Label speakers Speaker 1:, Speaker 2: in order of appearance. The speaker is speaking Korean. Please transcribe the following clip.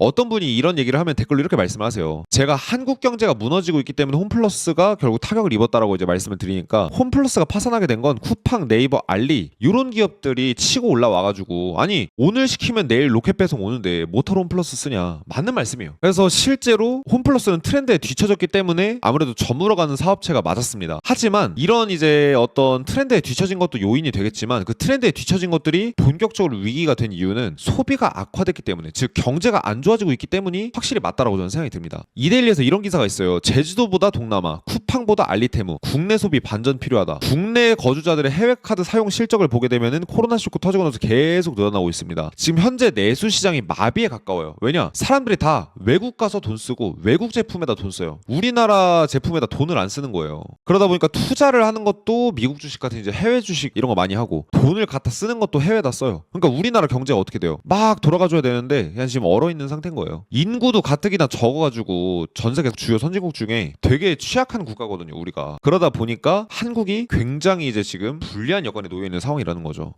Speaker 1: 어떤 분이 이런 얘기를 하면 댓글로 이렇게 말씀을 하세요. 제가 한국 경제가 무너지고 있기 때문에 홈플러스가 결국 타격을 입었다라고 이제 말씀을 드리니까 홈플러스가 파산하게 된 건 쿠팡, 네이버, 알리 이런 기업들이 치고 올라와가지고 아니 오늘 시키면 내일 로켓 배송 오는데 모터로 홈플러스 쓰냐 맞는 말씀이에요. 그래서 실제로 홈플러스는 트렌드에 뒤처졌기 때문에 아무래도 저물어가는 사업체가 맞았습니다. 하지만 이런 이제 어떤 트렌드에 뒤처진 것도 요인이 되겠지만 그 트렌드에 뒤처진 것들이 본격적으로 위기가 된 이유는 소비가 악화됐기 때문에 즉 경제가 안 좋아 지고 있기 때문이 확실히 맞다라고 저는 생각이 듭니다. 이데일리에서 이런 기사가 있어요. 제주도보다 동남아, 쿠팡보다 알리테무, 국내 소비 반전 필요하다. 국내 거주자들의 해외 카드 사용 실적을 보게 되면은 코로나 쇼크 터지고 나서 계속 늘어나고 있습니다. 지금 현재 내수 시장이 마비에 가까워요. 왜냐? 사람들이 다 외국 가서 돈 쓰고 외국 제품에다 돈 써요. 우리나라 제품에다 돈을 안 쓰는 거예요. 그러다 보니까 투자를 하는 것도 미국 주식 같은 이제 해외 주식 이런 거 많이 하고 돈을 갖다 쓰는 것도 해외다 써요. 그러니까 우리나라 경제가 어떻게 돼요? 막 돌아가줘야 되는데 그냥 지금 얼어 있는 상태인 거예요. 인구도 가뜩이나 적어가지고 전 세계 주요 선진국 중에 되게 취약한 국가거든요. 우리가 그러다 보니까 한국이 굉장히 이제 지금 불리한 여건에 놓여 있는 상황이라는 거죠.